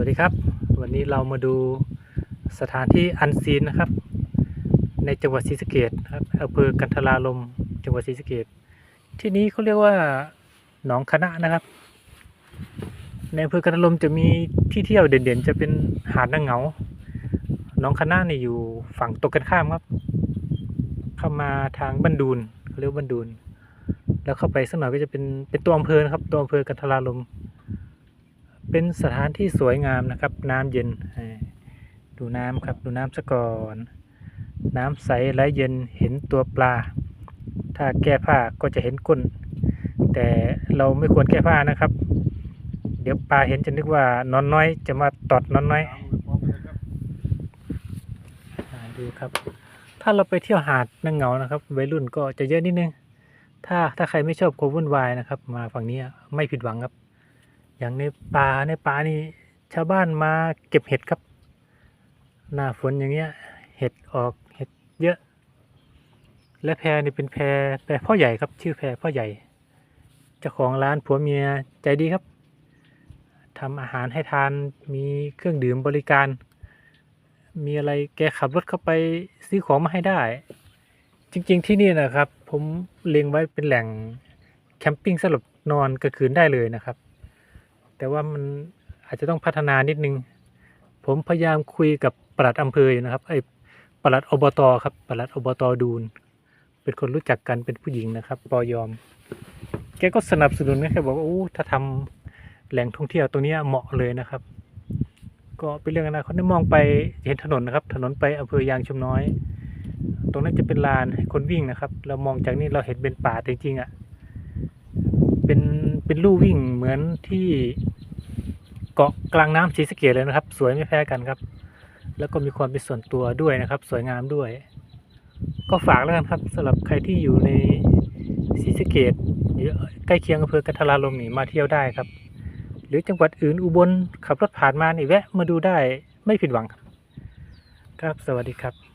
วัสดีครับ วันนี้เรามาดูสถานที่อันซีนนะครับ ในจังหวัดศรีสะเกษครับอำเภอกันทราลมจังหวัดศรีสะเกษที่นี้เขาเรียกว่าหนองคะนะนะครับ ในอำเภอกันทราลมจะมีที่เที่ยวเด่นๆ จะเป็นหาดนางเหงาหนองคะนะนี่อยู่ฝั่งตรงกันข้ามครับ เข้ามาทางบันดูนเขาเรียกบันดูนแล้วเข้าไปสักหน่อยก็จะเป็นเป็นตัวอำเภอนะครับตัวอำเภอกันทราลม เป็นสถานที่สวยงามนะครับ น้ำเย็น ดูน้ำครับดูน้ำซะก่อน น้ำใสไหลเย็นเห็นตัวปลา ถ้าแก้ผ้าก็จะเห็นก้น แต่เราไม่ควรแก้ผ้านะครับ เดี๋ยวปลาเห็นจะนึกว่านอนน้อย จะมาตอดนอนน้อยดูครับ ถ้าเราไปเที่ยวหาดนางเหงานะครับวัยรุ่นก็จะเยอะนิดนึง ถ้าถ้าใครไม่ชอบความวุ่นวายนะครับ มาฝั่งนี้ไม่ผิดหวังครับ อย่างในป่าในป่านี่ชาวบ้านมาเก็บเห็ดครับ หน้าฝนอย่างเงี้ย เห็ดออกเห็ดเยอะ และแพรนี่เป็นแพรแพรพ่อใหญ่ครับ ชื่อแพรพ่อใหญ่ เจ้าของร้านผัวเมียใจดีครับทำอาหารให้ทานมีเครื่องดื่มบริการ มีอะไรแกขับรถเข้าไปซื้อของมาให้ได้ จริง ๆ ที่นี่นะครับ ผมเล็งไว้เป็นแหล่งแคมปิ้งสำหรับนอนกลางคืนได้เลยนะครับ แต่ว่ามันอาจจะต้องพัฒนานิดนึง ผมพยายามคุยกับปลัดอำเภออยู่นะครับ ไอ้ปลัดอบตครับปลัดอบตดูน เป็นคนรู้จักกันเป็นผู้หญิงนะครับปอยอม แกก็สนับสนุนนะแกบอกว่าโอ้ถ้าทำแหล่งท่องเที่ยวตรงนี้เหมาะเลยนะครับ ก็เป็นเรื่องอนาคตได้มองไปเห็นถนนนะครับ ถนนไปอำเภอยางชุมน้อย ตรงนั้นจะเป็นลานคนวิ่งนะครับ เรามองจากนี่เราเห็นเป็นป่าจริงๆอะ เป็นเป็นลู่วิ่งเหมือนที่เกาะกลางน้ำศรีสเกดเลยนะครับ สวยไม่แพ้กันครับ แล้วก็มีความเป็นส่วนตัวด้วยนะครับ สวยงามด้วย ก็ฝากแล้วกันครับสำหรับใครที่อยู่ในศรีสะเกดใกล้เคียงอำเภอกันทราลมนี่มาเที่ยวได้ครับ หรือจังหวัดอื่นอุบลขับรถผ่านมานี่แวะมาดูได้ไม่ผิดหวังครับ ครับสวัสดีครับ